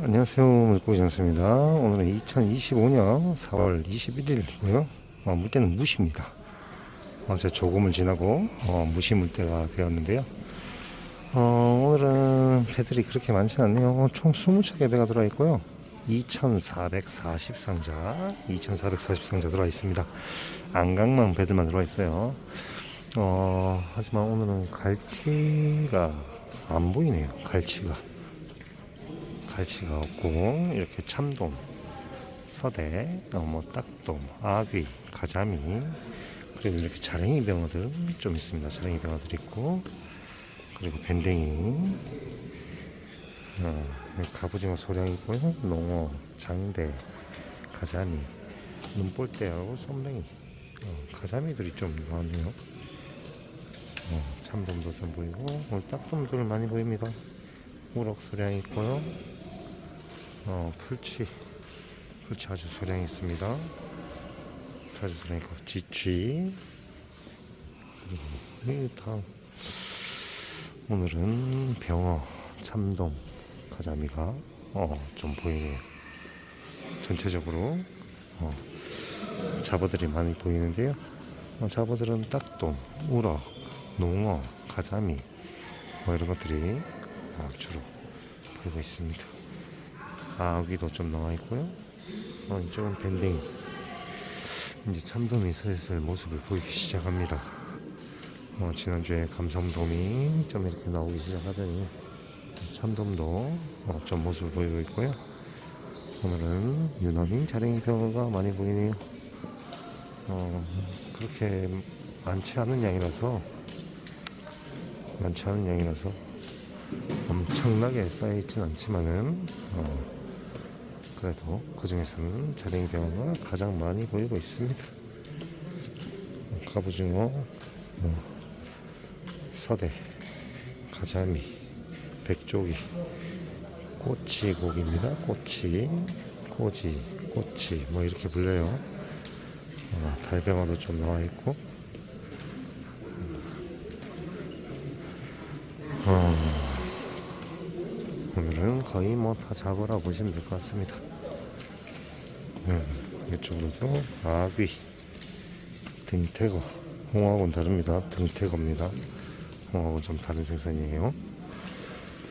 안녕하세요. 물고기 장수입니다. 오늘은 2025년 4월 21일이고요. 어, 물때는 무시입니다. 어제 조금을 지나고 어, 무시 물때가 되었는데요. 어, 오늘은 배들이 그렇게 많지 않네요. 어, 총 20척의 배가 들어와 있고요. 2,440상자, 2,440상자 들어와 있습니다. 안강망 배들만 들어와 있어요. 어, 하지만 오늘은 갈치가 안 보이네요. 갈치가. 갈치가 없고 이렇게 참돔, 서대, 어, 뭐 딱돔, 아귀, 가자미 그리고 이렇게 자랭이 병어들 좀 있습니다. 자랭이 병어들 있고 그리고 밴댕이, 어, 갑오징어 소량 있고요. 농어, 장대, 가자미, 눈볼대하고 쏨뱅이, 어, 가자미들이 좀 나왔네요. 어, 참돔도 좀 보이고 오늘 딱돔들 많이 보입니다. 우럭 소량 있고요. 어, 풀치, 풀치 아주 소량 있습니다. 아주 소량 있고, 지취. 그리고, 이 다음. 오늘은 병어, 참돔, 가자미가, 어, 좀 보이네요. 전체적으로, 어, 잡어들이 많이 보이는데요. 어, 잡어들은 딱돔, 우럭, 농어, 가자미, 뭐 이런 것들이 어, 주로 보이고 있습니다. 아기도 좀 나와 있고요. 어, 이쪽은 밴딩. 이제 참돔이 슬슬 모습을 보이기 시작합니다. 어, 지난주에 감성돔이 좀 이렇게 나오기 시작하더니 참돔도 어, 좀 모습을 보이고 있고요. 오늘은 유난히 자랭이 병어가 많이 보이네요. 어, 그렇게 많지 않은 양이라서 많지 않은 양이라서 엄청나게 쌓여있진 않지만은 어, 그래도 그 중에서는 자랭이 병어가 가장 많이 보이고 있습니다. 갑오징어, 어, 서대, 가자미, 백조기, 꼬치고기입니다. 꼬치, 꼬지, 꼬치 뭐 이렇게 불려요. 어, 달병어도 좀 나와 있고. 어, 오늘은 거의 뭐 다 잡으라 보시면 될 것 같습니다. 음, 이쪽으로도 아귀, 등태거, 홍어하고는 다릅니다. 등태거입니다. 홍어하고는 좀 다른 생선이에요.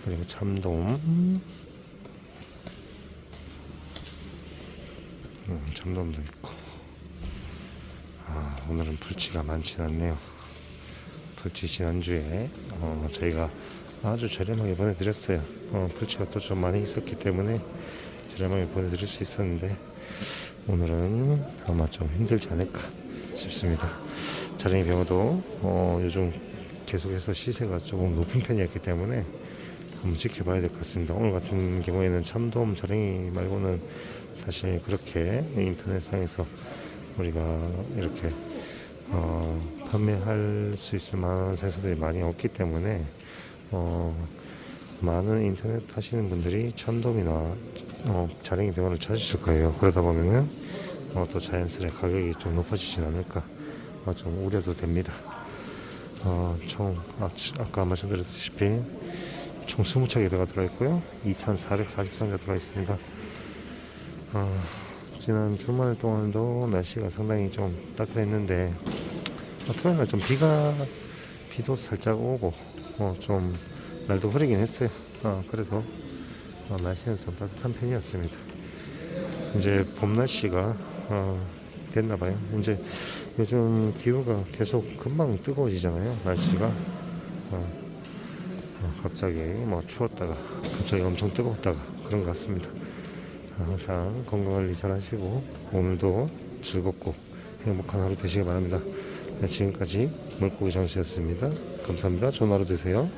그리고 참돔, 음, 참돔도 있고. 아, 오늘은 풀치가 많진 않네요. 풀치 지난주에 어, 저희가 아주 저렴하게 보내드렸어요. 어, 풀치가 또 좀 많이 있었기 때문에 저렴하게 보내드릴 수 있었는데 오늘은 아마 좀 힘들지 않을까 싶습니다. 자랭이 병어도 어, 요즘 계속해서 시세가 조금 높은 편이었기 때문에 한번 지켜봐야 될 것 같습니다. 오늘 같은 경우에는 참돔 자랭이 말고는 사실 그렇게 인터넷상에서 우리가 이렇게 어, 판매할 수 있을 만한 생선들이 많이 없기 때문에 어, 많은 인터넷 하시는 분들이 참돔이나 어, 자랭이 병어를 찾으실 거예요. 그러다 보면은 어, 또 자연스레 가격이 좀 높아지진 않을까 어, 좀 우려도 됩니다. 어, 총 아, 아까 말씀드렸다시피 총 20척의 배가 들어있고요. 2,443개 들어있습니다. 어, 지난 주말 동안도 날씨가 상당히 좀 따뜻했는데 어, 토요일 날 좀 비가 비도 살짝 오고 어, 좀 날도 흐리긴 했어요. 어, 그래도 어, 날씨는 좀 따뜻한 편이었습니다. 이제 봄 날씨가 어, 됐나봐요. 이제 요즘 기후가 계속 금방 뜨거워지잖아요. 날씨가 어, 어, 갑자기 뭐 추웠다가 갑자기 엄청 뜨거웠다가 그런 것 같습니다. 항상 건강관리 잘 하시고 오늘도 즐겁고 행복한 하루 되시길 바랍니다. 네, 지금까지 물고기 장수였습니다. 감사합니다. 좋은 하루 되세요.